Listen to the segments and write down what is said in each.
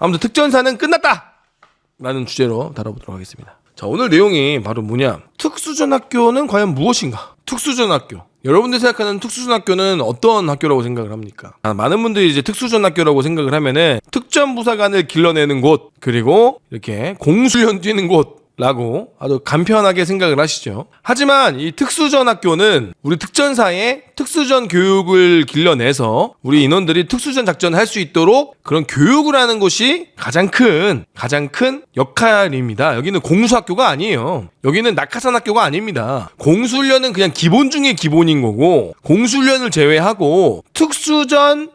아무튼 특전사는 끝났다! 라는 주제로 다뤄보도록 하겠습니다. 자, 오늘 내용이 바로 뭐냐? 특수전 학교는 과연 무엇인가? 특수전 학교. 여러분들이 생각하는 특수전 학교는 어떤 학교라고 생각을 합니까? 아, 많은 분들이 이제 특수전 학교라고 생각을 하면은 특전부사관을 길러내는 곳, 그리고 이렇게 공수련 뛰는 곳, 라고 아주 간편하게 생각을 하시죠. 하지만 이 특수전 학교는 우리 특전사의 특수전 교육을 길러내서 우리 인원들이 특수전 작전을 할 수 있도록 그런 교육을 하는 것이 가장 큰 가장 큰 역할입니다. 여기는 공수학교가 아니에요. 여기는 낙하산 학교가 아닙니다. 공수훈련은 그냥 기본 중에 기본인 거고 공수훈련을 제외하고 특수전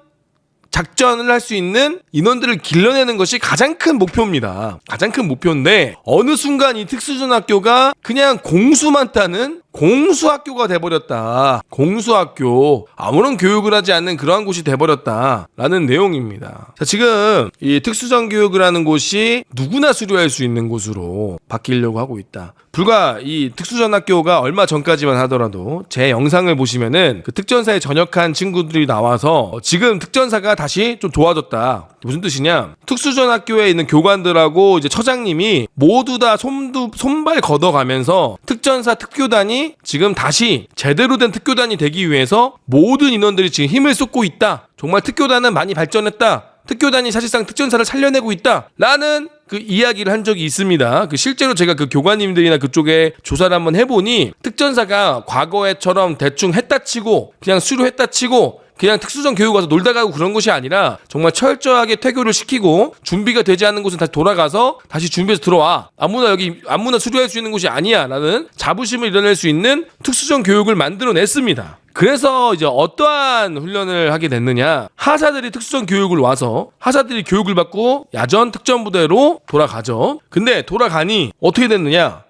작전을 할 수 있는 인원들을 길러내는 것이 가장 큰 목표입니다. 가장 큰 목표인데 어느 순간 이 특수전 학교가 그냥 공수만 따는 공수학교가 돼버렸다. 공수학교 아무런 교육을 하지 않는 그러한 곳이 돼버렸다 라는 내용입니다. 자 지금 이 특수전 교육을 하는 곳이 누구나 수료할 수 있는 곳으로 바뀌려고 하고 있다. 불과 이 특수전 학교가 얼마 전까지만 하더라도 제 영상을 보시면은 그 특전사에 전역한 친구들이 나와서 지금 특전사가 다시 좀 좋아졌다. 무슨 뜻이냐? 특수전 학교에 있는 교관들하고 이제 처장님이 모두 다 손두, 손발 걷어가면서 특전사 특교단이 지금 다시 제대로 된 특교단이 되기 위해서 모든 인원들이 지금 힘을 쏟고 있다. 정말 특교단은 많이 발전했다. 특교단이 사실상 특전사를 살려내고 있다. 라는 그 이야기를 한 적이 있습니다. 그 실제로 제가 그 교관님들이나 그쪽에 조사를 한번 해보니 특전사가 과거에처럼 대충 했다 치고 그냥 수료했다 치고 그냥 특수전 교육 와서 놀다 가고 그런 것이 아니라 정말 철저하게 퇴교를 시키고 준비가 되지 않는 곳은 다시 돌아가서 다시 준비해서 들어와 아무나 여기 아무나 수료할 수 있는 곳이 아니야라는 자부심을 이뤄낼 수 있는 특수전 교육을 만들어냈습니다. 그래서 이제 어떠한 훈련을 하게 됐느냐 하사들이 특수전 교육을 와서 하사들이 교육을 받고 야전 특전 부대로 돌아가죠. 근데 돌아가니 어떻게 됐느냐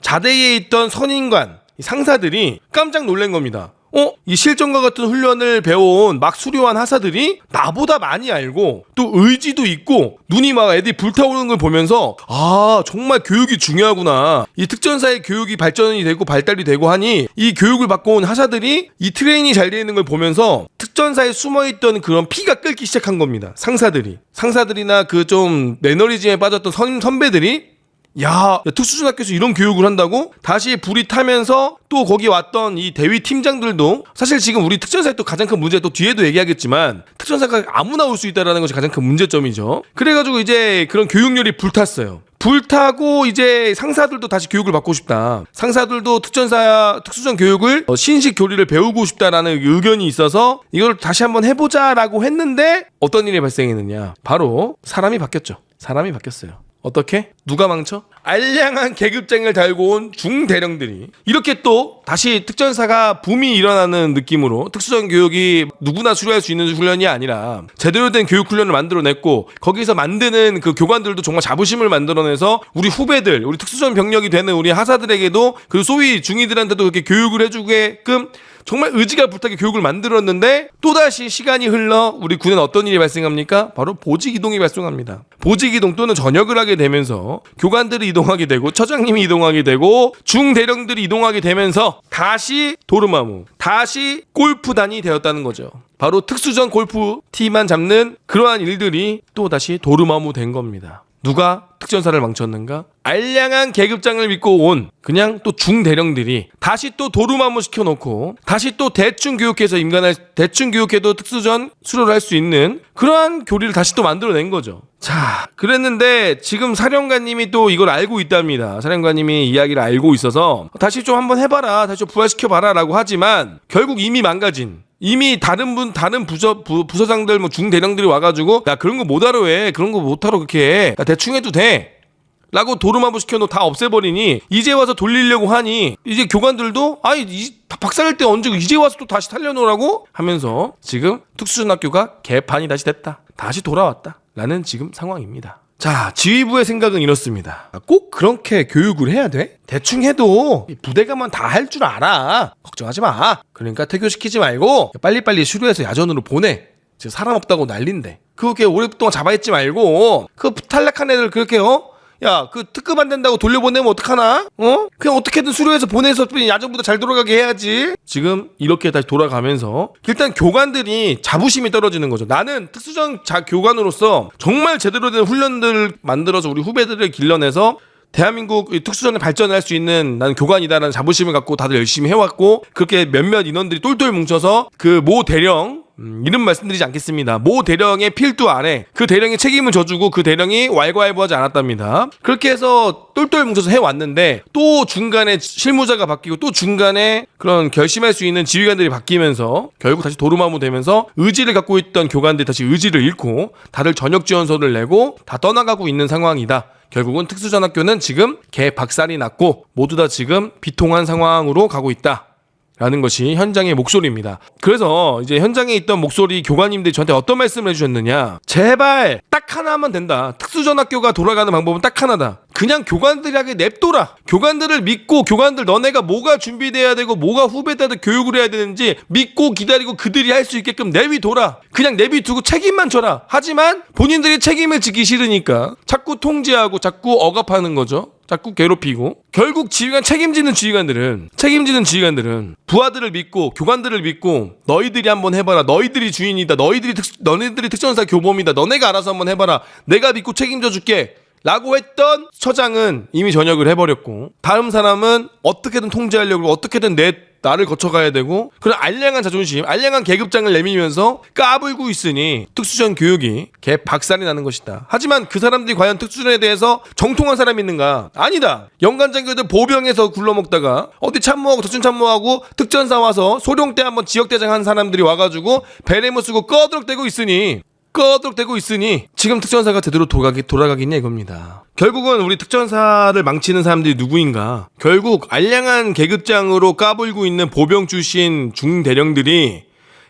자대에 있던 선임관 이 상사들이 깜짝 놀란 겁니다. 어? 이 실전과 같은 훈련을 배워온 막 수료한 하사들이 나보다 많이 알고 또 의지도 있고 눈이 막 애들이 불타오르는 걸 보면서 아 정말 교육이 중요하구나. 이 특전사의 교육이 발전이 되고 발달이 되고 하니 이 교육을 받고 온 하사들이 이 트레이닝이 잘 되어 있는 걸 보면서 특전사에 숨어있던 그런 피가 끓기 시작한 겁니다. 상사들이. 상사들이나 그 좀 매너리즘에 빠졌던 선, 선배들이 야, 야, 특수전학교에서 이런 교육을 한다고? 다시 불이 타면서 또 거기 왔던 이 대위 팀장들도 사실 지금 우리 특전사의 또 가장 큰 문제 또 뒤에도 얘기하겠지만 특전사가 아무나 올 수 있다라는 것이 가장 큰 문제점이죠. 그래가지고 이제 그런 교육열이 불탔어요. 불타고 이제 상사들도 다시 교육을 받고 싶다. 상사들도 특전사 특수전 교육을 어, 신식 교리를 배우고 싶다라는 의견이 있어서 이걸 다시 한번 해보자라고 했는데 어떤 일이 발생했느냐? 바로 사람이 바뀌었죠. 사람이 바뀌었어요. 어떻게? 누가 망쳐? 알량한 계급장을 달고 온 중대령들이 이렇게 또 다시 특전사가 붐이 일어나는 느낌으로 특수전 교육이 누구나 수료할 수 있는 훈련이 아니라 제대로 된 교육 훈련을 만들어냈고 거기서 만드는 그 교관들도 정말 자부심을 만들어내서 우리 후배들, 우리 특수전 병력이 되는 우리 하사들에게도 그 소위 중위들한테도 그렇게 교육을 해주게끔 정말 의지가 불타게 교육을 만들었는데 또다시 시간이 흘러 우리 군엔 어떤 일이 발생합니까? 바로 보직 이동이 발생합니다. 보직 이동 또는 전역을 하게 되면서 교관들이 이동하게 되고 처장님이 이동하게 되고 중대령들이 이동하게 되면서 다시 도르마무, 다시 골프단이 되었다는 거죠. 바로 특수전 골프 팀만 잡는 그러한 일들이 또 다시 도르마무 된 겁니다. 누가 특전사를 망쳤는가? 알량한 계급장을 믿고 온 그냥 또 중대령들이 다시 또 도루마무 시켜놓고 다시 또 대충 교육해서 임관할 대충 교육해도 특수전 수료를 할 수 있는 그러한 교리를 다시 또 만들어낸 거죠. 자, 그랬는데 지금 사령관님이 또 이걸 알고 있답니다. 사령관님이 이야기를 알고 있어서 다시 좀 한번 해봐라, 다시 좀 부활시켜봐라라고 하지만 결국 이미 망가진 이미 다른 분 다른 부서 부, 부서장들 뭐 중대령들이 와가지고 야 그런 거 못하러 해. 그런 거 못하러 그렇게 해. 야, 대충 해도 돼. 라고 도루마무 시켜놓고 다 없애버리니 이제 와서 돌리려고 하니 이제 교관들도 아이 이, 박살날 때 언제 이제 와서 또 다시 살려놓으라고? 하면서 지금 특수전학교가 개판이 다시 됐다. 다시 돌아왔다. 라는 지금 상황입니다 자, 지휘부의 생각은 이렇습니다. 꼭 그렇게 교육을 해야 돼? 대충 해도 부대가만 다할 줄 알아. 걱정하지 마. 그러니까 퇴교시키지 말고 빨리빨리 수료해서 야전으로 보내. 지금 사람 없다고 난린데. 그렇게 오랫동안 잡아있지 말고 그 탈락한 애들 그렇게 어? 야, 그 특급 안 된다고 돌려보내면 어떡하나? 어? 그냥 어떻게든 수료해서 보내서 야전부터 잘 돌아가게 해야지. 지금 이렇게 다시 돌아가면서 일단 교관들이 자부심이 떨어지는 거죠. 나는 특수전 자 교관으로서 정말 제대로 된 훈련들 만들어서 우리 후배들을 길러내서 대한민국 이 특수전에 발전할 수 있는 나는 교관이다라는 자부심을 갖고 다들 열심히 해왔고 그렇게 몇몇 인원들이 똘똘 뭉쳐서 그 모 대령 음, 이름 말씀드리지 않겠습니다. 모 대령의 필두 아래 그 대령이 책임을 져주고 그 대령이 왈가왈부하지 않았답니다. 그렇게 해서 똘똘 뭉쳐서 해왔는데 또 중간에 실무자가 바뀌고 또 중간에 그런 결심할 수 있는 지휘관들이 바뀌면서 결국 다시 도루마무 되면서 의지를 갖고 있던 교관들이 다시 의지를 잃고 다들 전역 지원서를 내고 다 떠나가고 있는 상황이다. 결국은 특수전학교는 지금 개 박살이 났고 모두 다 지금 비통한 상황으로 가고 있다. 라는 것이 현장의 목소리입니다. 그래서 이제 현장에 있던 목소리 교관님들이 저한테 어떤 말씀을 해주셨느냐. 제발 딱 하나 하면 된다. 특수전학교가 돌아가는 방법은 딱 하나다. 그냥 교관들에게 냅둬라. 교관들을 믿고 교관들 너네가 뭐가 준비돼야 되고 뭐가 후배들한테 교육을 해야 되는지 믿고 기다리고 그들이 할 수 있게끔 내비둬라. 그냥 내비두고 책임만 져라. 하지만 본인들이 책임을 지기 싫으니까 자꾸 통제하고 자꾸 억압하는 거죠. 자꾸 괴롭히고. 결국 지휘관 책임지는 지휘관들은 책임지는 지휘관들은 부하들을 믿고 교관들을 믿고 너희들이 한번 해봐라. 너희들이 주인이다. 너희들이 특 너희들이 특전사 교범이다. 너네가 알아서 한번 해봐라. 내가 믿고 책임져 줄게. 라고 했던 처장은 이미 전역을 해버렸고 다음 사람은 어떻게든 통제하려고 어떻게든 내 나를 거쳐가야 되고 그런 알량한 자존심 알량한 계급장을 내밀면서 까불고 있으니 특수전 교육이 개 박살이 나는 것이다. 하지만 그 사람들이 과연 특수전에 대해서 정통한 사람이 있는가? 아니다. 연간장교들 보병에서 굴러먹다가 어디 참모하고 특전 참모하고 특전사 와서 소룡 때 한번 지역대장 한 사람들이 와가지고 베레모 쓰고 꺼드럭대고 있으니 꺼덕대고 있으니 지금 특전사가 제대로 돌아가기, 돌아가겠냐 이겁니다. 결국은 우리 특전사를 망치는 사람들이 누구인가? 결국 알량한 계급장으로 까불고 있는 보병 출신 중대령들이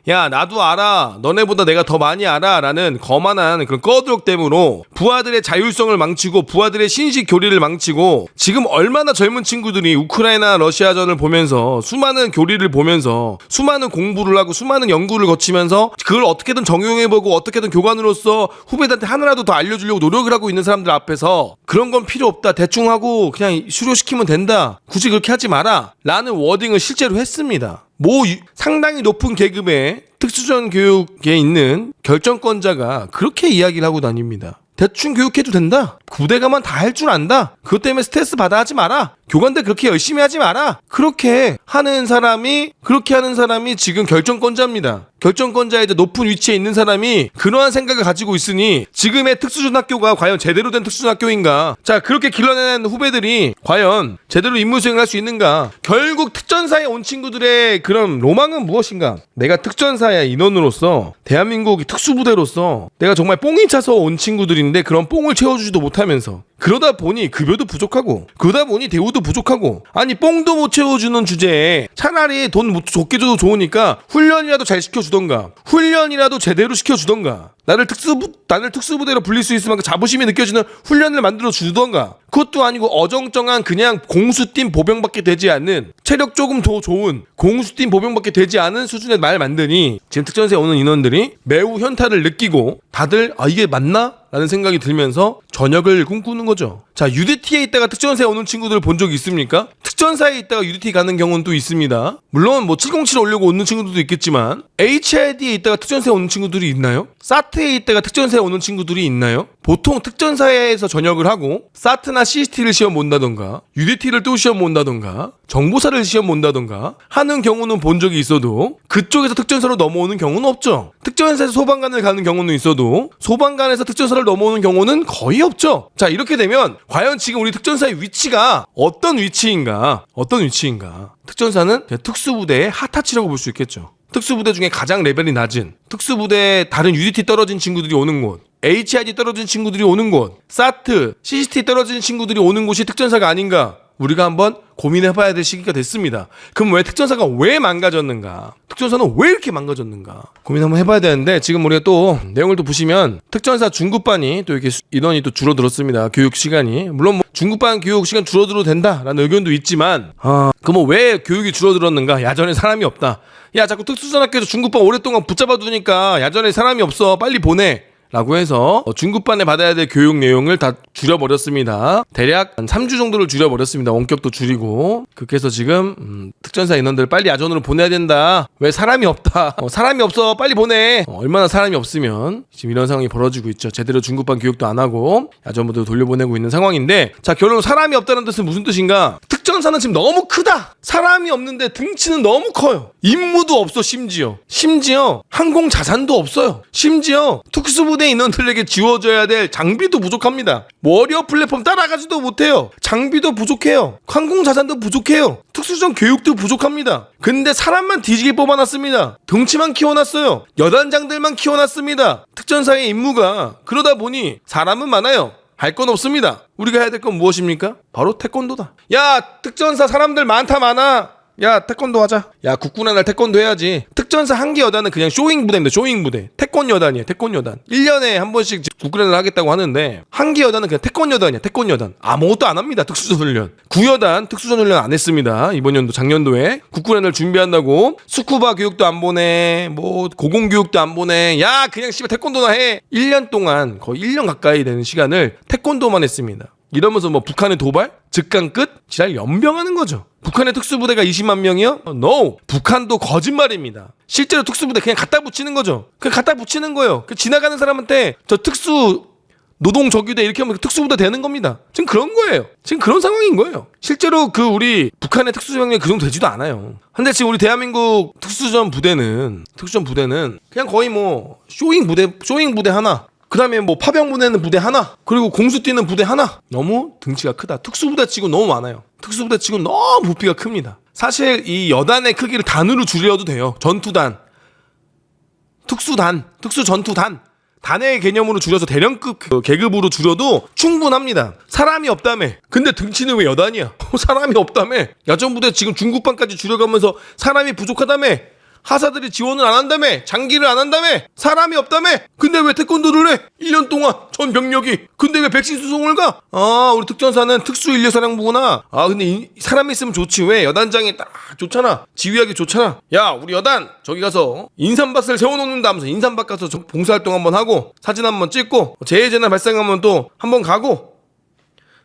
야 나도 알아. 너네보다 내가 더 많이 알아. 라는 거만한 그런 꺼드럭댐으로 부하들의 자율성을 망치고 부하들의 신식 교리를 망치고 지금 얼마나 젊은 친구들이 우크라이나 러시아전을 보면서 수많은 교리를 보면서 수많은 공부를 하고 수많은 연구를 거치면서 그걸 어떻게든 정용해보고 어떻게든 교관으로서 후배들한테 하나라도 더 알려주려고 노력을 하고 있는 사람들 앞에서 그런 건 필요 없다. 대충 하고 그냥 수료시키면 된다. 굳이 그렇게 하지 마라. 라는 워딩을 실제로 했습니다 모 유- 상당히 높은 계급의 특수전 교육에 있는 결정권자가 그렇게 이야기를 하고 다닙니다. 대충 교육해도 된다. 부대 가면 다할 줄 안다. 그것 때문에 스트레스 받아 하지 마라. 교관들 그렇게 열심히 하지 마라. 그렇게 하는 사람이 그렇게 하는 사람이 지금 결정권자입니다. 결정권자의 높은 위치에 있는 사람이 그러한 생각을 가지고 있으니 지금의 특수전학교가 과연 제대로 된 특수전학교인가? 자 그렇게 길러낸 후배들이 과연 제대로 임무 수행을 할 수 있는가? 결국 특전사에 온 친구들의 그런 로망은 무엇인가? 내가 특전사의 인원으로서 대한민국 특수부대로서 내가 정말 뽕이 차서 온 친구들인데 그런 뽕을 채워주지도 못하면서 그러다 보니 급여도 부족하고 그러다 보니 대우도 부족하고 아니 뽕도 못 채워주는 주제에 차라리 돈 못- 적게 줘도 좋으니까 훈련이라도 잘 시켜주던가 훈련이라도 제대로 시켜주던가 나를 특수부 나를 특수부대로 불릴 수 있을 만큼 자부심이 느껴지는 훈련을 만들어 주던가 그것도 아니고 어정쩡한 그냥 공수팀 보병밖에 되지 않는 체력 조금 더 좋은 공수팀 보병밖에 되지 않은 수준의 말 만드니 지금 특전사에 오는 인원들이 매우 현타를 느끼고 다들 아 이게 맞나? 라는 생각이 들면서 전역을 꿈꾸는 거죠. 자, UDT에 있다가 특전사에 오는 친구들 본 적 있습니까? 특전사에 있다가 UDT 가는 경우는 또 있습니다. 물론 뭐 707 오려고 오는 친구들도 있겠지만 HID에 있다가 특전사에 오는 친구들이 있나요? 사트 에 있다가 특전사에 오는 친구들이 있나요? 보통 특전사에서 전역을 하고 사트나 CCT를 시험 본다던가 UDT를 또 시험 본다던가 정보사를 시험 본다던가 하는 경우는 본 적이 있어도 그쪽에서 특전사로 넘어오는 경우는 없죠. 특전사에서 소방관을 가는 경우는 있어도 소방관에서 특전사를 넘어오는 경우는 거의 없죠. 자 이렇게 되면 과연 지금 우리 특전사의 위치가 어떤 위치인가? 어떤 위치인가? 특전사는 특수부대의 핫타치라고 볼 수 있겠죠. 특수부대 중에 가장 레벨이 낮은 특수부대 다른 UDT 떨어진 친구들이 오는 곳 HID 떨어진 친구들이 오는 곳 사트 CCT 떨어진 친구들이 오는 곳이 특전사가 아닌가 우리가 한번 고민해봐야 될 시기가 됐습니다. 그럼 왜 특전사가 왜 망가졌는가? 특전사는 왜 이렇게 망가졌는가? 고민 한번 해봐야 되는데 지금 우리가 또 내용을 또 보시면 특전사 중급반이 또 이렇게 수- 인원이 또 줄어들었습니다. 교육 시간이 물론 뭐 중급반 교육 시간 줄어들어도 된다라는 의견도 있지만 아 그럼 왜 교육이 줄어들었는가? 야전에 사람이 없다. 야 자꾸 특수전학교에서 중급반 오랫동안 붙잡아 두니까 야전에 사람이 없어 빨리 보내. 라고 해서 어, 중급반에 받아야 될 교육 내용을 다 줄여버렸습니다. 대략 한 3주 정도를 줄여버렸습니다. 원격도 줄이고. 그렇게 해서 지금 음, 특전사 인원들 빨리 야전으로 보내야 된다. 왜 사람이 없다. 어, 사람이 없어. 빨리 보내. 어, 얼마나 사람이 없으면 지금 이런 상황이 벌어지고 있죠. 제대로 중급반 교육도 안 하고 야전부도 돌려보내고 있는 상황인데 자 결론 사람이 없다는 뜻은 무슨 뜻인가? 특전사는 지금 너무 크다. 사람이 없는데 등치는 너무 커요. 임무도 없어 심지어. 심지어 항공 자산도 없어요. 심지어 특수부대 인원들에게 지워져야 될 장비도 부족합니다. 워리어 플랫폼 따라가지도 못해요. 장비도 부족해요. 항공 자산도 부족해요. 특수전 교육도 부족합니다. 근데 사람만 뒤지게 뽑아놨습니다. 덩치만 키워놨어요. 여단장들만 키워놨습니다. 특전사의 임무가 그러다 보니 사람은 많아요. 할 건 없습니다. 우리가 해야 될 건 무엇입니까? 바로 태권도다. 야, 특전사 사람들 많다 많아. 야, 태권도 하자. 야, 국군의 날 태권도 해야지. 특전사 한기 여단은 그냥 쇼잉 부대입니다. 쇼잉 부대. 태권 여단이에요. 태권 여단. 1년에 한 번씩 국군의 날 하겠다고 하는데 한기 여단은 그냥 태권 여단이야. 태권 여단. 아무것도 안 합니다. 특수전 훈련. 구여단 특수전 훈련 안 했습니다. 이번 연도 작년도에 국군의 날 준비한다고 스쿠바 교육도 안 보내. 뭐 고공 교육도 안 보내. 야, 그냥 씨발 태권도나 해. 1년 동안 거의 1년 가까이 되는 시간을 태권도만 했습니다. 이러면서 뭐 북한의 도발? 즉간 끝? 지랄 연병하는 거죠. 북한의 특수부대가 20만 명이요? No! 북한도 거짓말입니다. 실제로 특수부대 그냥 갖다 붙이는 거죠. 그냥 갖다 붙이는 거예요. 그 지나가는 사람한테 저 특수 노동 적유대 이렇게 하면 특수부대 되는 겁니다. 지금 그런 거예요. 지금 그런 상황인 거예요. 실제로 그 우리 북한의 특수병력이 그 정도 되지도 않아요. 근데 지금 우리 대한민국 특수전 부대는 특수전 부대는 그냥 거의 뭐 쇼잉 부대 쇼잉 부대 하나 그 다음에 뭐 파병 보내는 부대 하나 그리고 공수 뛰는 부대 하나 너무 등치가 크다 특수부대 치고 너무 많아요 특수부대 치고 너무 부피가 큽니다 사실 이 여단의 크기를 단으로 줄여도 돼요 전투단 특수단 특수전투단 단의 개념으로 줄여서 대령급 그 계급으로 줄여도 충분합니다. 사람이 없다며. 근데 등치는 왜 여단이야? 사람이 없다며. 야전부대 지금 중국반까지 줄여가면서 사람이 부족하다며. 하사들이 지원을 안 한다며. 장기를 안 한다며. 사람이 없다며. 근데 왜 태권도를 해? 1년 동안 전 병력이. 근데 왜 백신 수송을 가? 아, 우리 특전사는 특수 인력 사령부구나. 아, 근데 이- 사람이 있으면 좋지. 왜? 여단장이 딱 좋잖아. 지휘하기 좋잖아. 야, 우리 여단 저기 가서 인삼밭을 세워놓는다면서 인삼밭 가서 저 봉사활동 한번 하고 사진 한번 찍고 재해재난 발생하면 또 한번 가고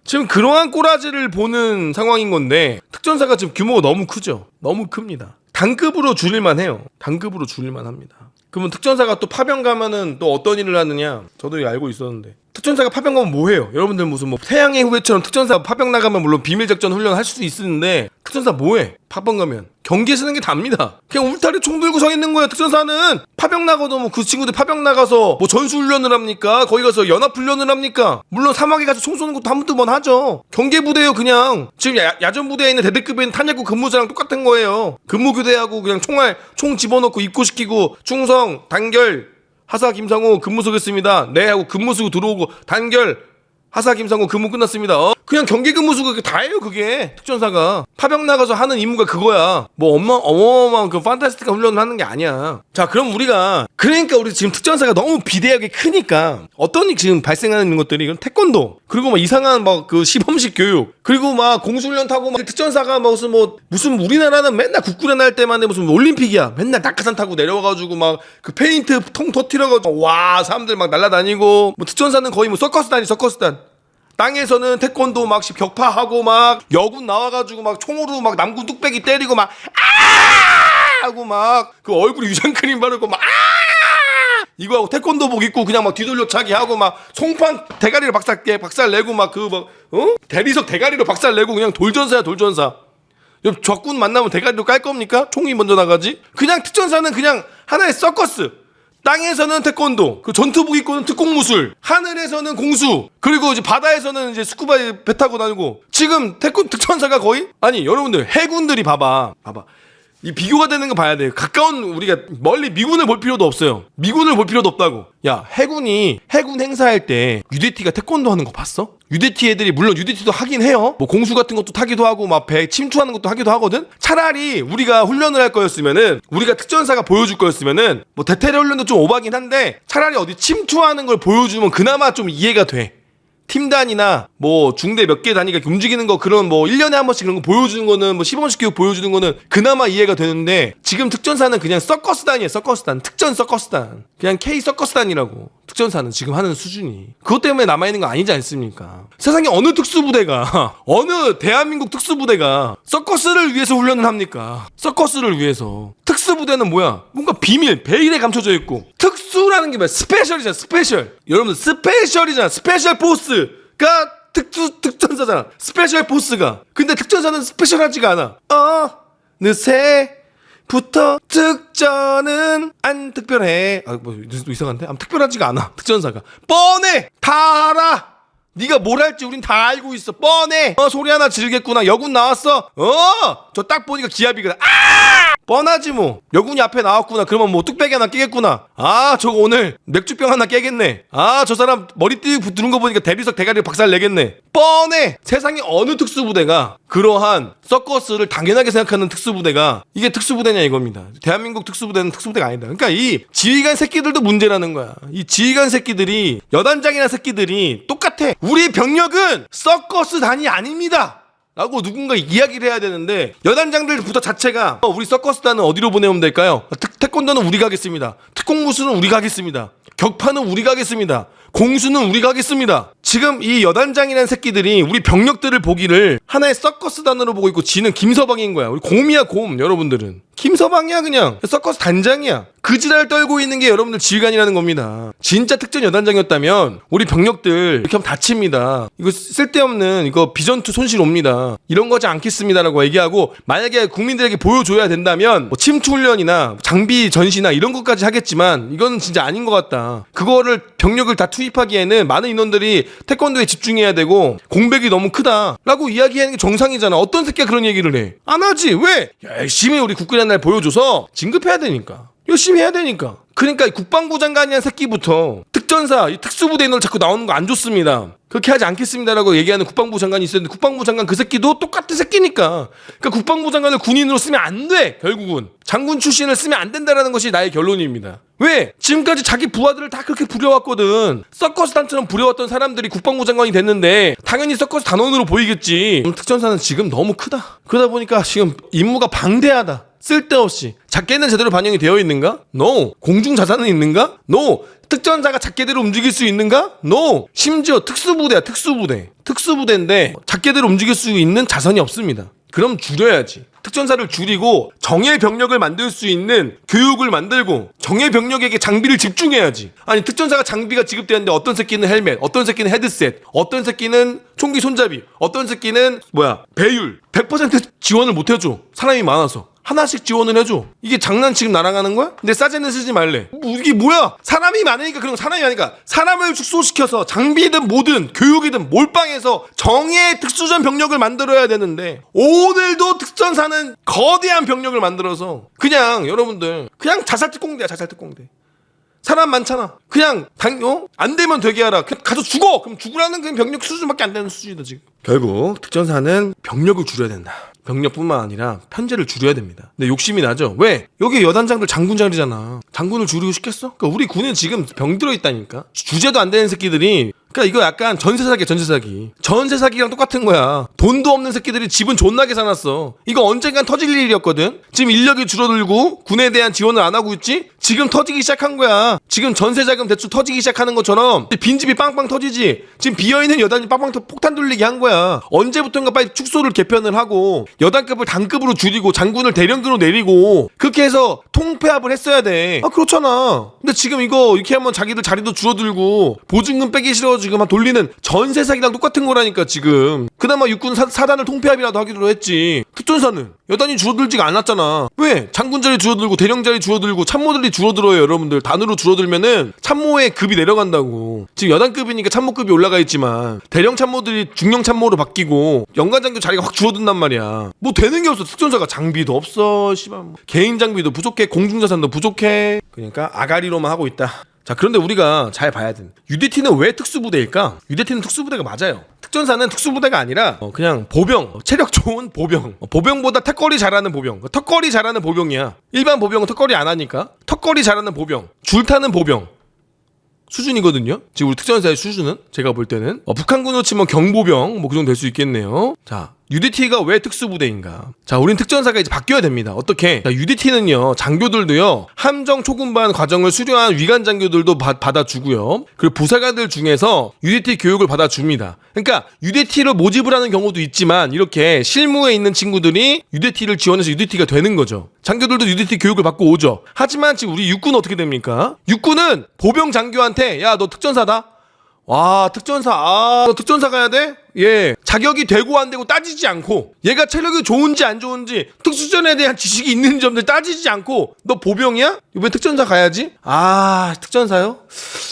지금 그러한 꼬라지를 보는 상황인 건데 특전사가 지금 규모가 너무 크죠. 너무 큽니다. 단급으로 줄일만 해요. 단급으로 줄일만 합니다. 그러면 특전사가 또 파병 가면은 또 어떤 일을 하느냐? 저도 알고 있었는데 특전사가 파병 가면 뭐 해요? 여러분들 무슨 뭐 태양의 후예처럼 특전사 파병 나가면 물론 비밀 작전 훈련 할 수도 있는데 특전사 뭐 해? 파병 가면 경기에 쓰는 게 답니다. 그냥 울타리 총 들고 서 있는 거예요. 특전사는 파병 나가도 뭐 그 친구들 파병 나가서 뭐 전수 훈련을 합니까? 거기 가서 연합 훈련을 합니까? 물론 사막에 가서 총 쏘는 것도 한두 번 하죠. 경계 부대요 그냥 지금 야, 야전 부대에 있는 대대급에 탄약고 근무자랑 똑같은 거예요. 근무 교대하고 그냥 총알 총 집어넣고 입고시키고 충성 단결 하사 김상호 근무 서겠습니다. 네 하고 근무 쓰고 들어오고 단결 하사 김상호 근무 끝났습니다. 어? 그냥 경계 근무 그게 다예요 그게 특전사가 파병 나가서 하는 임무가 그거야. 뭐 엄마 어마어마한 그 판타스틱한 훈련을 하는 게 아니야. 자 그럼 우리가 그러니까 우리 지금 특전사가 너무 비대하게 크니까 어떤 지금 발생하는 것들이 이건 태권도 그리고 막 이상한 막 그 시범식 교육 그리고 막 공수훈련 타고 막 특전사가 막 무슨 뭐 무슨 우리나라는 맨날 국군에 날 때만 해 무슨 올림픽이야 맨날 낙하산 타고 내려와가지고 막 그 페인트 통 터트려가지고 와 사람들 막 날라다니고 뭐 특전사는 거의 뭐 서커스단이 서커스단 땅에서는 태권도 막씨 격파하고 막 여군 나와가지고 막 총으로 막 남군 뚝배기 때리고 막 아! 하고 막 그 얼굴에 유장크림 바르고 막 아! 이거 하고 태권도복 입고 그냥 막 뒤돌려 차기 하고 막 송판 대가리로 박살 깨 박살 내고 막 그 막 어? 대리석 대가리로 박살 내고 그냥 돌전사야 돌전사. 옆 적군 만나면 대가리로 깔 겁니까? 총이 먼저 나가지? 그냥 특전사는 그냥 하나의 서커스. 땅에서는 태권도, 그 전투복 입고는 특공무술, 하늘에서는 공수, 그리고 이제 바다에서는 이제 스쿠바 배 타고 다니고. 지금 태권 특전사가 거의 아니 여러분들 해군들이 봐봐, 봐봐. 이 비교가 되는 거 봐야 돼요. 가까운 우리가 멀리 미군을 볼 필요도 없어요. 미군을 볼 필요도 없다고. 야 해군이 해군 행사할 때 UDT가 태권도 하는 거 봤어? UDT 애들이 물론 UDT도 하긴 해요. 뭐 공수 같은 것도 타기도 하고 막 배 침투하는 것도 하기도 하거든. 차라리 우리가 훈련을 할 거였으면은 우리가 특전사가 보여줄 거였으면은 뭐 대테러 훈련도 좀 오바긴 한데 차라리 어디 침투하는 걸 보여주면 그나마 좀 이해가 돼. 팀단이나 뭐 중대 몇 개 단위가 움직이는 거 그런 뭐 1년에 한 번씩 그런 거 보여주는 거는 뭐 시범식 교육 보여주는 거는 그나마 이해가 되는데 지금 특전사는 그냥 서커스단이에요 서커스단. 특전 서커스단. 그냥 K 서커스단이라고. 특전사는 지금 하는 수준이. 그것 때문에 남아있는 거 아니지 않습니까? 세상에 어느 특수부대가 어느 대한민국 특수부대가 서커스를 위해서 훈련을 합니까? 서커스를 위해서. 특수부대는 뭐야? 뭔가 비밀 베일에 감춰져 있고. 특 수라는 게 뭐야? 스페셜이잖아 스페셜. 여러분들 스페셜이잖아. 스페셜 포스가 특수 특전사잖아. 스페셜 포스가. 근데 특전사는 스페셜하지가 않아. 어 느새 부터 특전은 안 특별해. 아 뭐 이상한데? 아무 특별하지가 않아 특전사가. 뻔해! 다 알아! 네가 뭘 할지 우린 다 알고 있어. 뻔해! 어 소리 하나 지르겠구나. 여군 나왔어. 어 저 딱 보니까 기합이거든. 아 뻔하지 뭐. 여군이 앞에 나왔구나. 그러면 뭐 뚝배기 하나 깨겠구나. 아 저거 오늘 맥주병 하나 깨겠네. 아 저 사람 머리띠 붙는 거 보니까 대비석 대가리 박살 내겠네. 뻔해. 세상에 어느 특수부대가 그러한 서커스를 당연하게 생각하는 특수부대가 이게 특수부대냐 이겁니다. 대한민국 특수부대는 특수부대가 아니다. 그러니까 이 지휘관 새끼들도 문제라는 거야. 이 지휘관 새끼들이 여단장이나 새끼들이 똑같아. 우리 병력은 서커스 단이 아닙니다 라고 누군가 이야기를 해야 되는데 여단장들부터 자체가 어, 우리 서커스단은 어디로 보내면 될까요? 특, 태권도는 우리가 하겠습니다. 특공무술은 우리가 하겠습니다. 격파는 우리가 하겠습니다. 공수는 우리가 하겠습니다. 지금 이 여단장이라는 새끼들이 우리 병력들을 보기를 하나의 서커스 단으로 보고 있고 지는 김서방인 거야. 우리 곰이야 곰 여러분들은. 김서방이야 그냥 서커스 단장이야. 그 지랄 떨고 있는 게 여러분들 지휘관이라는 겁니다. 진짜 특전 여단장이었다면 우리 병력들 이렇게 하면 다칩니다. 이거 쓸데없는 이거 비전투 손실 옵니다. 이런 거지 않겠습니다라고 얘기하고 만약에 국민들에게 보여줘야 된다면 뭐 침투 훈련이나 장비 전시나 이런 것까지 하겠지만 이거는 진짜 아닌 것 같다. 그거를 병력을 다투 입하기에는 많은 인원들이 태권도에 집중해야 되고 공백이 너무 크다라고 이야기하는 게 정상이잖아. 어떤 새끼가 그런 얘기를 해? 안 하지. 왜? 열심히 우리 국군의 날 보여줘서 진급해야 되니까. 열심히 해야 되니까. 그러니까 이 국방부 장관이란 새끼부터 특전사, 이 특수부대 인원 자꾸 나오는 거 안 좋습니다. 그렇게 하지 않겠습니다라고 얘기하는 국방부 장관이 있었는데 국방부 장관 그 새끼도 똑같은 새끼니까. 그러니까 국방부 장관을 군인으로 쓰면 안 돼. 결국은 장군 출신을 쓰면 안 된다라는 것이 나의 결론입니다. 왜? 지금까지 자기 부하들을 다 그렇게 부려왔거든. 서커스 단처럼 부려왔던 사람들이 국방부 장관이 됐는데 당연히 서커스 단원으로 보이겠지. 음, 특전사는 지금 너무 크다. 그러다 보니까 지금 임무가 방대하다. 쓸데없이 작게는 제대로 반영이 되어 있는가? No. 공중 자산은 있는가? No. 특전사가 작게대로 움직일 수 있는가? No. 심지어 특수부대야 특수부대. 특수부대인데 작게대로 움직일 수 있는 자산이 없습니다. 그럼 줄여야지. 특전사를 줄이고 정예 병력을 만들 수 있는 교육을 만들고 정예 병력에게 장비를 집중해야지. 아니 특전사가 장비가 지급되는데 어떤 새끼는 헬멧, 어떤 새끼는 헤드셋, 어떤 새끼는 총기 손잡이, 어떤 새끼는 뭐야 배율 100% 지원을 못 해줘. 사람이 많아서. 하나씩 지원을 해줘. 이게 장난 지금 하는 거야? 근데 싸제는 쓰지 말래. 뭐, 이게 뭐야? 사람이 많으니까 그런 거 사람이 많으니까 사람을 축소시켜서 장비든 뭐든 교육이든 몰빵해서 정예 특수전 병력을 만들어야 되는데 오늘도 특전사는 거대한 병력을 만들어서 그냥 여러분들 그냥 자살 특공대야 자살 특공대. 사람 많잖아. 그냥 당, 어? 안 되면 되게 하라. 그냥 가서 죽어. 그럼 죽으라는 그 병력 수준밖에 안 되는 수준이다 지금. 결국 특전사는 병력을 줄여야 된다. 병력뿐만 아니라 편제를 줄여야 됩니다. 근데 욕심이 나죠. 왜? 여기 여단장들 장군 자리잖아. 장군을 줄이고 싶겠어? 그러니까 우리 군은 지금 병 들어 있다니까. 주제도 안 되는 새끼들이 그러니까 이거 약간 전세 사기야 전세 사기. 전세 사기랑 똑같은 거야. 돈도 없는 새끼들이 집은 존나게 사놨어. 이거 언젠간 터질 일이었거든. 지금 인력이 줄어들고 군에 대한 지원을 안 하고 있지? 지금 터지기 시작한 거야. 지금 전세 자금 대출 터지기 시작하는 것처럼 빈집이 빵빵 터지지. 지금 비어 있는 여단이 빵빵 터 폭탄 돌리게 한 거야. 언제부턴가 빨리 축소를 개편을 하고 여단급을 단급으로 줄이고 장군을 대령으로 내리고 그렇게 해서 통폐합을 했어야 돼. 아 그렇잖아. 근데 지금 이거 이렇게 하면 자기들 자리도 줄어들고 보증금 빼기 싫어 지금 한 돌리는 전세 사기랑 똑같은 거라니까 지금. 그나마 육군 사, 사단을 통폐합이라도 하기로 했지. 특전사는 여단이 줄어들지가 않았잖아. 왜? 장군 자리 줄어들고 대령 자리 줄어들고 참모들이 줄어들어요, 여러분들. 단으로 줄어들면은 참모의 급이 내려간다고. 지금 여단급이니까 참모급이 올라가 있지만 대령 참모들이 중령 참모로 바뀌고 연간 장교 자리가 확 줄어든단 말이야. 뭐 되는 게 없어. 특전사가 장비도 없어. 씨발. 뭐. 개인 장비도 부족해. 공중 자산도 부족해. 그러니까 아가리로만 하고 있다. 자, 그런데 우리가 잘 봐야 돼. UDT는 왜 특수부대일까? UDT는 특수부대가 맞아요. 특전사는 특수부대가 아니라 어, 그냥 보병, 어, 체력 좋은 보병. 어, 보병보다 턱걸이 잘하는 보병. 턱걸이 잘하는 보병이야. 일반 보병은 턱걸이 안 하니까. 턱걸이 잘하는 보병. 줄 타는 보병. 수준이거든요. 지금 우리 특전사의 수준은 제가 볼 때는 어, 북한군으로 치면 경보병 뭐 그 정도 될 수 있겠네요. 자. UDT가 왜 특수부대인가? 자, 우린 특전사가 이제 바뀌어야 됩니다. 어떻게? 자, UDT는요, 장교들도요, 함정 초급반 과정을 수료한 위관 장교들도 받, 받아주고요. 그리고 부사관들 중에서 UDT 교육을 받아줍니다. 그러니까 UDT를 모집을 하는 경우도 있지만, 이렇게 실무에 있는 친구들이 UDT를 지원해서 UDT가 되는 거죠. 장교들도 UDT 교육을 받고 오죠. 하지만 지금 우리 육군은 어떻게 됩니까? 육군은 보병 장교한테, 야, 너 특전사다? 와 특전사 아 너 특전사 가야 돼? 예 자격이 되고 안 되고 따지지 않고 얘가 체력이 좋은지 안 좋은지 특수전에 대한 지식이 있는 점들 따지지 않고 너 보병이야? 이번에 특전사 가야지 아 특전사요?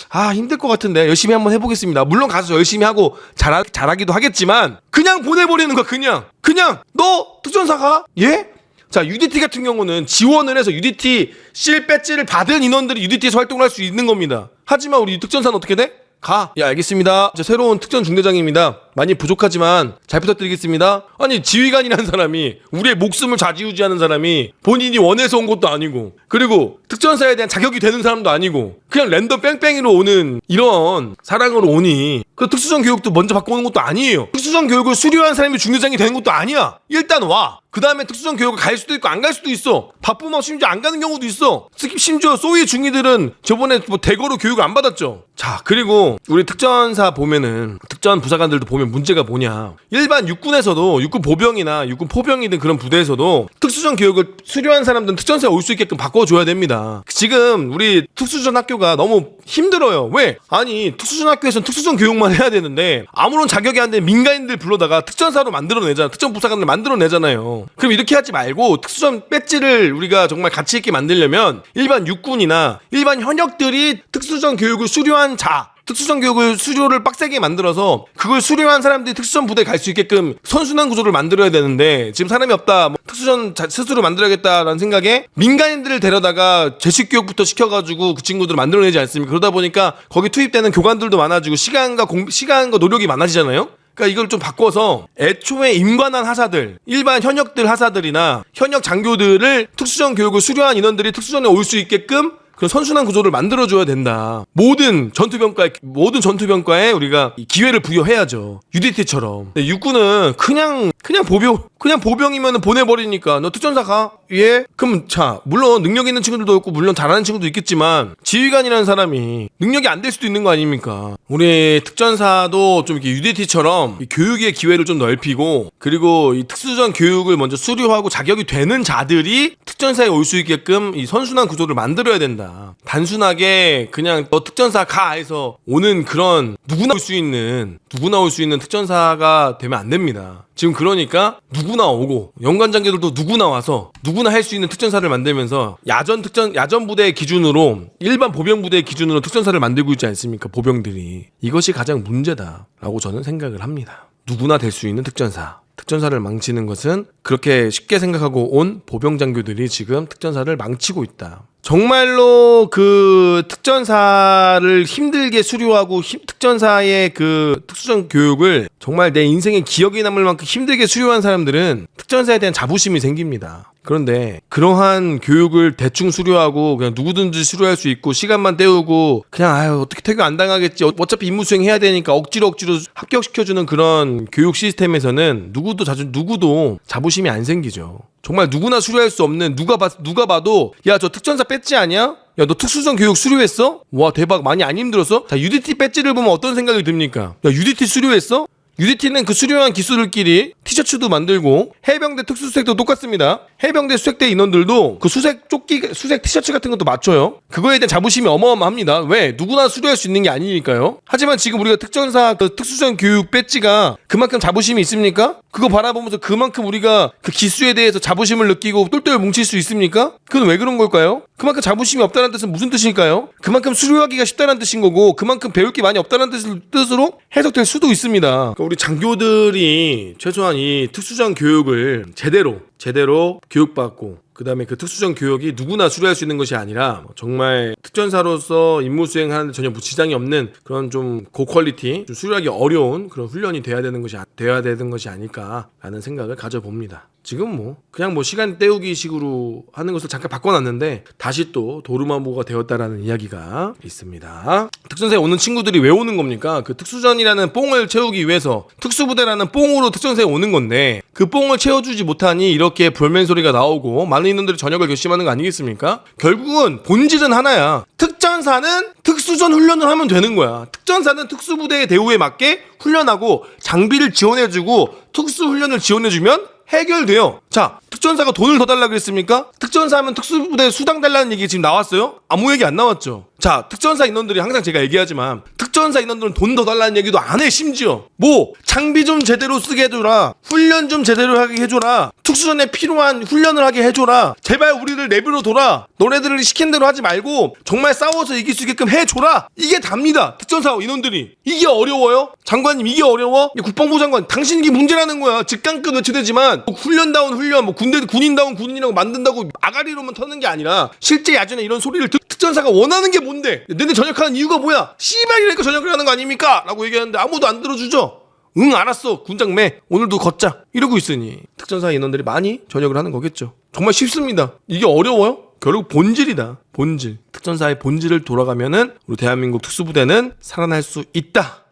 아 힘들 것 같은데 열심히 한번 해보겠습니다 물론 가서 열심히 하고 잘하, 잘하기도 하겠지만 그냥 보내버리는 거야 그냥 그냥 너 특전사 가? 예? 자, UDT 같은 경우는 지원을 해서 UDT 실 배지를 받은 인원들이 UDT에서 활동을 할 수 있는 겁니다. 하지만 우리 특전사는 어떻게 돼? 가. 예, 알겠습니다. 저 새로운 특전 중대장입니다. 많이 부족하지만 잘 부탁드리겠습니다. 아니, 지휘관이라는 사람이 우리의 목숨을 좌지우지하는 사람이 본인이 원해서 온 것도 아니고 그리고 특전사에 대한 자격이 되는 사람도 아니고 그냥 랜덤 뺑뺑이로 오는 이런 사랑으로 오니 그 특수전 교육도 먼저 받고 오는 것도 아니에요. 특수전 교육을 수료한 사람이 중대장이 되는 것도 아니야. 일단 와. 그 다음에 특수전 교육을 갈 수도 있고 안 갈 수도 있어. 바쁘면 심지어 안 가는 경우도 있어. 특히 심지어 소위 중위들은 저번에 뭐 대거로 교육을 안 받았죠. 자, 그리고 우리 특전사 보면은 특전 부사관들도 보면 문제가 뭐냐. 일반 육군에서도 육군 보병이나 육군 포병이든 그런 부대에서도 특수전 교육을 수료한 사람들은 특전사에 올 수 있게끔 바꿔줘야 됩니다. 지금 우리 특수전 학교가 너무 힘들어요. 왜? 아니, 특수전 학교에서는 특수전 교육만 해야 되는데 아무런 자격이 안 되는 민간인들 불러다가 특전사로 만들어내잖아. 특전 부사관을 만들어내잖아요. 그럼 이렇게 하지 말고 특수전 배지를 우리가 정말 가치 있게 만들려면 일반 육군이나 일반 현역들이 특수전 교육을 수료한 자 특수전 교육을 수료를 빡세게 만들어서 그걸 수료한 사람들이 특수전 부대에 갈수 있게끔 선순환 구조를 만들어야 되는데 지금 사람이 없다 뭐 특수전 자- 스스로 만들어야겠다라는 생각에 민간인들을 데려다가 제식 교육부터 시켜가지고 그 친구들을 만들어내지 않습니까? 그러다 보니까 거기 투입되는 교관들도 많아지고 시간과 공, 시간과 노력이 많아지잖아요 그러니까 이걸 좀 바꿔서 애초에 임관한 하사들, 일반 현역들 하사들이나 현역 장교들을 특수전 교육을 수료한 인원들이 특수전에 올 수 있게끔 그런 선순환 구조를 만들어줘야 된다. 모든 전투병과에 모든 전투병과에 우리가 이 기회를 부여해야죠. UDT처럼. 육군은 그냥 그냥 보병 그냥 보병이면 보내버리니까 너 특전사 가. 예? 그럼 자 물론 능력 있는 친구들도 있고 물론 잘하는 친구도 있겠지만 지휘관이라는 사람이 능력이 안 될 수도 있는 거 아닙니까? 우리 특전사도 좀 이렇게 UDT처럼 교육의 기회를 좀 넓히고 그리고 이 특수전 교육을 먼저 수료하고 자격이 되는 자들이 특전사에 올 수 있게끔 이 선순환 구조를 만들어야 된다. 단순하게 그냥 너 특전사 가 해서 오는 그런 누구나 올 수 있는 누구나 올 수 있는 특전사가 되면 안 됩니다. 지금 그러니까 누구나 오고 연관 장교들도 누구나 와서 누구나 할 수 있는 특전사를 만들면서 야전 특전 야전 부대 기준으로 일반 보병 부대 기준으로 특전사를 만들고 있지 않습니까? 보병들이 이것이 가장 문제다라고 저는 생각을 합니다. 누구나 될 수 있는 특전사. 특전사를 망치는 것은 그렇게 쉽게 생각하고 온 보병 장교들이 지금 특전사를 망치고 있다. 정말로 그 특전사를 힘들게 수료하고 힘- 특전사의 그 특수전 교육을 정말 내 인생에 기억에 남을 만큼 힘들게 수료한 사람들은 특전사에 대한 자부심이 생깁니다. 그런데 그러한 교육을 대충 수료하고 그냥 누구든지 수료할 수 있고 시간만 때우고 그냥 아유 어떻게 퇴교 안 당하겠지 어- 어차피 임무 수행 해야 되니까 억지로 억지로 합격시켜주는 그런 교육 시스템에서는 누구도 자주 누구도 자부심이 안 생기죠. 정말 누구나 수료할 수 없는 누가 봐 누가 봐도 야 저 특전사 배지 아니야? 야 너 특수전 교육 수료했어? 와 대박 많이 안 힘들었어? 자 UDT 배지를 보면 어떤 생각이 듭니까? 야 UDT 수료했어? UDT는 그 수료한 기술들끼리 티셔츠도 만들고 해병대 특수수색도 똑같습니다. 해병대 수색대 인원들도 그 수색 조끼 수색 티셔츠 같은 것도 맞춰요. 그거에 대한 자부심이 어마어마합니다. 왜? 누구나 수료할 수 있는 게 아니니까요. 하지만 지금 우리가 특전사 그 특수전 교육 배지가 그만큼 자부심이 있습니까? 그거 바라보면서 그만큼 우리가 그 기수에 대해서 자부심을 느끼고 똘똘 뭉칠 수 있습니까? 그건 왜 그런 걸까요? 그만큼 자부심이 없다는 뜻은 무슨 뜻일까요? 그만큼 수료하기가 쉽다는 뜻인 거고 그만큼 배울 게 많이 없다는 뜻으로 해석될 수도 있습니다. 그러니까 우리 장교들이 최소한 이 특수전 교육을 제대로 제대로 교육받고 그다음에 그 특수전 교육이 누구나 수료할 수 있는 것이 아니라 뭐 정말 특전사로서 임무 수행하는 데 전혀 지장이 없는 그런 좀 고퀄리티, 좀 수료하기 어려운 그런 훈련이 돼야 되는 것이 아- 돼야 되는 것이 아닐까라는 생각을 가져봅니다. 지금 뭐 그냥 뭐 시간 때우기 식으로 하는 것을 잠깐 바꿔놨는데 다시 또 도루마무가 되었다라는 이야기가 있습니다. 특전사에 오는 친구들이 왜 오는 겁니까? 그 특수전이라는 뽕을 채우기 위해서 특수부대라는 뽕으로 특전사에 오는 건데 그 뽕을 채워주지 못하니 이렇게 불면 소리가 나오고 많은 인원들이 전역을 결심하는 거 아니겠습니까? 결국은 본질은 하나야. 특전사는 특수전 훈련을 하면 되는 거야. 특전사는 특수부대의 대우에 맞게 훈련하고 장비를 지원해주고 특수 훈련을 지원해주면 해결돼요. 자, 특전사가 돈을 더 달라 그랬습니까? 특전사 하면 특수부대 수당 달라는 얘기 지금 나왔어요? 아무 얘기 안 나왔죠. 자, 특전사 인원들이 항상 제가 얘기하지만 특전사 인원들은 돈 더 달라는 얘기도 안 해 심지어. 뭐 장비 좀 제대로 쓰게 해줘라. 훈련 좀 제대로 하게 해줘라. 특수전에 필요한 훈련을 하게 해줘라. 제발 우리를 내비로 둬라. 너네들을 시킨 대로 하지 말고 정말 싸워서 이길 수 있게끔 해줘라. 이게 답니다. 특전사 인원들이. 이게 어려워요? 장관님 이게 어려워? 이 국방부 장관 당신 이게 문제라는 거야. 직관급 외치되지만 뭐 훈련다운 훈련, 뭐 군대 군인다운 군인이라고 만든다고 아가리로만 터는 게 아니라 실제 야전에 이런 소리를 듣, 특전사가 원하는 게 뭔데? 너네 전역하는 이유가 뭐야? 씨발이니까 전역을 하는 거 아닙니까? 라고 얘기하는데 아무도 안 들어주죠. 응 알았어 군장 매 오늘도 걷자 이러고 있으니 특전사 인원들이 많이 전역을 하는 거겠죠 정말 쉽습니다 이게 어려워요? 결국 본질이다 본질 특전사의 본질을 돌아가면은 우리 대한민국 특수부대는 살아날 수 있다